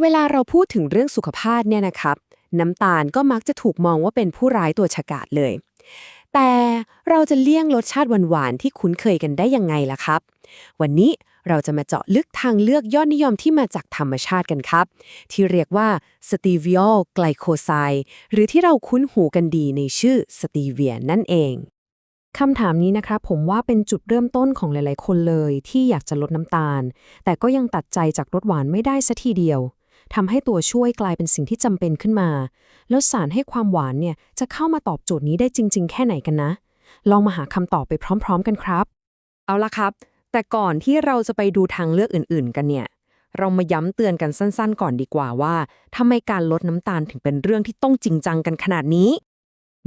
เวลาเราพูดถึงเรื่องสุขภาพเนี่ยนะครับ น้ำตาลก็มักจะถูกมองว่าเป็นผู้ร้ายตัวฉกาจเลย แต่เราจะเลี่ยงรสชาติหวานๆที่คุ้นเคยกันได้ยังไงล่ะครับ วันนี้เราจะมาเจาะลึกทางเลือกยอดนิยมที่มาจากธรรมชาติกันครับ ที่เรียกว่าสตีวิโอไกลโคไซหรือที่เราคุ้นหูกันดีในชื่อสตีเวียนั่นเองคำถามนี้นะครับผมว่าเป็นจุดเริ่มต้นของหลายๆ คนเลยที่อยากจะลดน้ำตาล แต่ก็ยังตัดใจจากรสหวานไม่ได้สัทีเดียว ทำให้ตัวช่วยกลายเป็นสิ่งที่จำเป็นขึ้นมา แล้วสารให้ความหวานเนี่ยจะเข้ามาตอบโจทย์นี้ได้จริง ๆ แค่ไหนกันนะ ลองมาหาคำตอบไปพร้อม ๆ กันครับ เอาละครับ แต่ก่อนที่เราจะไปดูทางเลือกอื่น ๆ กันเนี่ยเรามาย้ำเตือนกันสั้น ๆ ก่อนดีกว่าว่าทำไมการลดน้ำตาลถึงเป็นเรื่องที่ต้องจริงจังกันขนาดนี้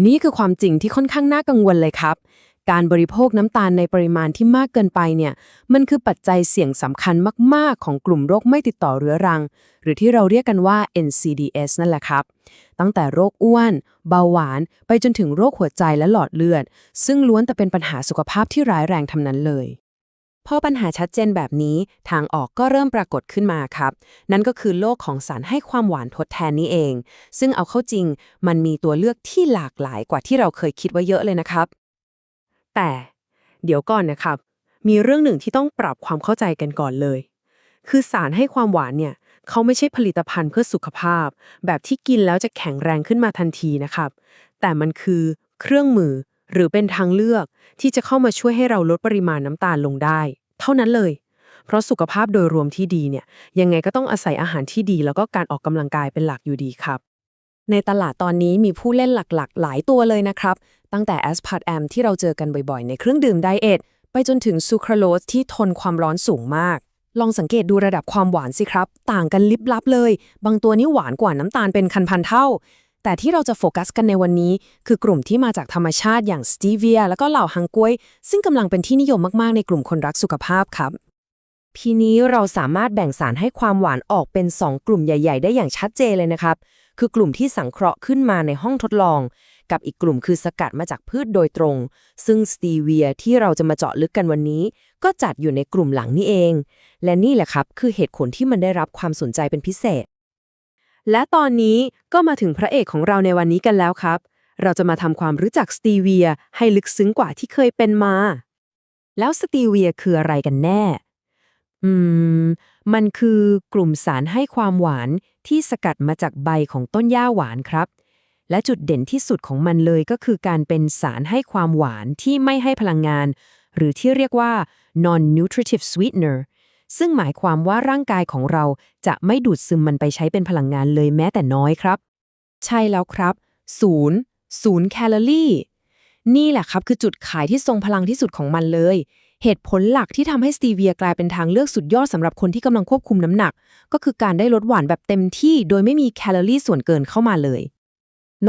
นี่คือความจริงที่ค่อนข้างน่ากังวลเลยครับ การบริโภคน้ำตาลในปริมาณที่มากเกินไปเนี่ย มันคือปัจจัยเสี่ยงสำคัญมาก ๆ ของกลุ่มโรคไม่ติดต่อเรื้อรัง หรือที่เราเรียกกันว่า NCDs นั่นแหละครับ ตั้งแต่โรคอ้วน เบาหวาน ไปจนถึงโรคหัวใจและหลอดเลือด ซึ่งล้วนแต่เป็นปัญหาสุขภาพที่ร้ายแรงทั้งนั้นเลยพอปัญหาชัดเจนแบบนี้ทางออกก็เริ่มปรากฏขึ้นมาครับ นั่นก็คือโลกของสารให้ความหวานทดแทนนี้เอง ซึ่งเอาเข้าจริง มันมีตัวเลือกที่หลากหลายกว่าที่เราเคยคิดไว้เยอะเลยนะครับ แต่เดี๋ยวก่อนนะครับ มีเรื่องหนึ่งที่ต้องปรับความเข้าใจกันก่อนเลย คือสารให้ความหวานเนี่ยเขาไม่ใช่ผลิตภัณฑ์เพื่อสุขภาพ แบบที่กินแล้วจะแข็งแรงขึ้นมาทันทีนะครับ แต่มันคือเครื่องมือหรือเป็นทางเลือกที่จะเข้ามาช่วยให้เราลดปริมาณน้ำตาลลงได้ เท่านั้นเลย เพราะสุขภาพโดยรวมที่ดีเนี่ยยังไงก็ต้องอาศัยอาหารที่ดี แล้วก็การออกกำลังกายเป็นหลักอยู่ดีครับ ในตลาดตอนนี้มีผู้เล่นหลักๆ หลายตัวเลยนะครับ ตั้งแต่แอสพาร์ตแอมที่เราเจอกันบ่อยๆ ในเครื่องดื่มไดเอทไปจนถึงซูคราโลสที่ทนความร้อนสูงมาก ลองสังเกตดูระดับความหวานสิครับ ต่างกันลิบลับเลย บางตัวนี่หวานกว่าน้ำตาลเป็นคันพันเท่า แต่ที่เราจะโฟกัสกันในวันนี้ คือกลุ่มที่มาจากธรรมชาติอย่างสตีเวีย แล้วก็เหล่าฮังกวย ซึ่งกำลังเป็นที่นิยมมากๆในกลุ่มคนรักสุขภาพครับทีนี้เราสามารถแบ่งสารให้ความหวานออกเป็น 2 กลุ่มใหญ่ ๆ ได้อย่างชัดเจนเลยนะครับ คือกลุ่มที่สังเคราะห์ขึ้นมาในห้องทดลอง กับอีกกลุ่มคือสกัดมาจากพืชโดยตรง ซึ่งสตีเวียที่เราจะมาเจาะลึกกันวันนี้ ก็จัดอยู่ในกลุ่มหลังนี่เอง และนี่แหละครับ คือเหตุผลที่มันได้รับความสนใจเป็นพิเศษ และตอนนี้ก็มาถึงพระเอกของเราในวันนี้กันแล้วครับ เราจะมาทำความรู้จักสตีเวียให้ลึกซึ้งกว่าที่เคยเป็นมา แล้วสตีเวียคืออะไรกันแน่ อืม มันคือกลุ่มสารให้ความหวาน ที่สกัดมาจากใบของต้นหญ้าหวานครับ และจุดเด่นที่สุดของมันเลยก็คือการเป็นสารให้ความหวานที่ไม่ให้พลังงาน หรือที่เรียกว่า non-nutritive sweetener ซึ่งหมายความว่าร่างกายของเราจะไม่ดูดซึมมันไปใช้เป็นพลังงานเลยแม้แต่น้อยครับ ใช่แล้วครับศูนย์ศูนย์แคลอรี่ นี่แหละครับคือจุดขายที่ทรงพลังที่สุดของมันเลย เหตุผลหลักที่ทำให้สตีเวียกลายเป็นทางเลือกสุดยอดสำหรับคนที่กำลังควบคุมน้ำหนัก ก็คือการได้ลดหวานแบบเต็มที่โดยไม่มีแคลอรี่ส่วนเกินเข้ามาเลย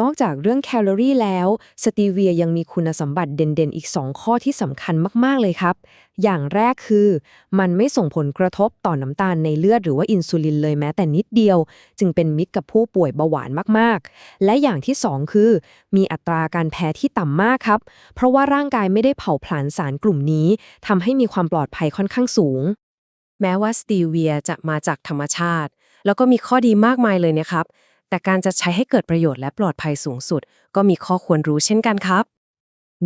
นอกจากเรื่องแคลอรี่แล้ว สตีเวียยังมีคุณสมบัติเด่นๆ อีก 2 ข้อที่สำคัญมากๆเลยครับ อย่างแรกคือ มันไม่ส่งผลกระทบต่อน้ำตาลในเลือดหรือว่าอินซูลินเลยแม้แต่นิดเดียว จึงเป็นมิตรกับผู้ป่วยเบาหวานมากๆ และอย่างที่ 2 คือ มีอัตราการแพ้ที่ต่ำมากครับ เพราะว่าร่างกายไม่ได้เผาผลาญสารกลุ่มนี้ทำให้มีความปลอดภัยค่อนข้างสูง แม้ว่าสตีเวียจะมาจากธรรมชาติ แล้วก็มีข้อดีมากมายเลยนะครับ แต่การจะใช้ให้เกิดประโยชน์และปลอดภัยสูงสุด ก็มีข้อควรรู้เช่นกันครับ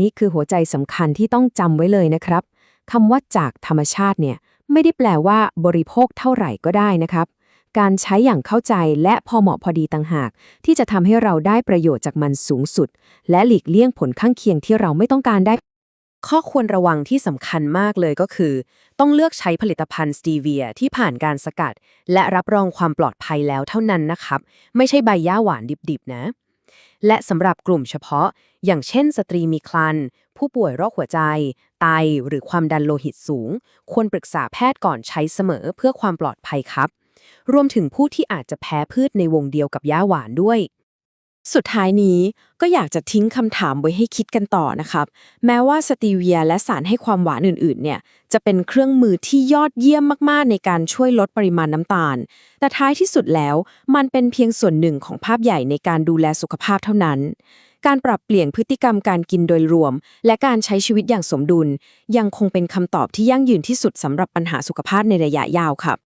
นี่คือหัวใจสำคัญที่ต้องจำไว้เลยนะครับคำว่าจากธรรมชาติเนี่ยไม่ได้แปลว่าบริโภคเท่าไหร่ก็ได้นะครับ การใช้อย่างเข้าใจและพอเหมาะพอดีต่างหาก ที่จะทำให้เราได้ประโยชน์จากมันสูงสุด และหลีกเลี่ยงผลข้างเคียงที่เราไม่ต้องการได้ ข้อควรระวังที่สำคัญมากเลยก็คือ ต้องเลือกใช้ผลิตภัณฑ์สตีเวียที่ผ่านการสกัด และรับรองความปลอดภัยแล้วเท่านั้นนะครับ ไม่ใช่ใบหญ้าหวานดิบๆนะ และสำหรับกลุ่มเฉพาะ อย่างเช่น สตรีมีครรภ์ผู้ป่วยโรคหัวใจ ไต หรือความดันโลหิตสูง ควรปรึกษาแพทย์ก่อนใช้เสมอเพื่อความปลอดภัยครับ รวมถึงผู้ที่อาจจะแพ้พืชในวงเดียวกับหญ้าหวานด้วย สุดท้ายนี้ก็อยากจะทิ้งคำถามไว้ให้คิดกันต่อนะครับ แม้ว่าสตีเวียและสารให้ความหวานอื่นๆ เนี่ย จะเป็นเครื่องมือที่ยอดเยี่ยมมากๆ ในการช่วยลดปริมาณน้ำตาล แต่ท้ายที่สุดแล้วมันเป็นเพียงส่วนหนึ่งของภาพใหญ่ในการดูแลสุขภาพเท่านั้น การปรับเปลี่ยนพฤติกรรมการกินโดยรวม และการใช้ชีวิตอย่างสมดุล ยังคงเป็นคำตอบที่ยั่งยืนที่สุดสำหรับปัญหาสุขภาพในระยะยาวครับ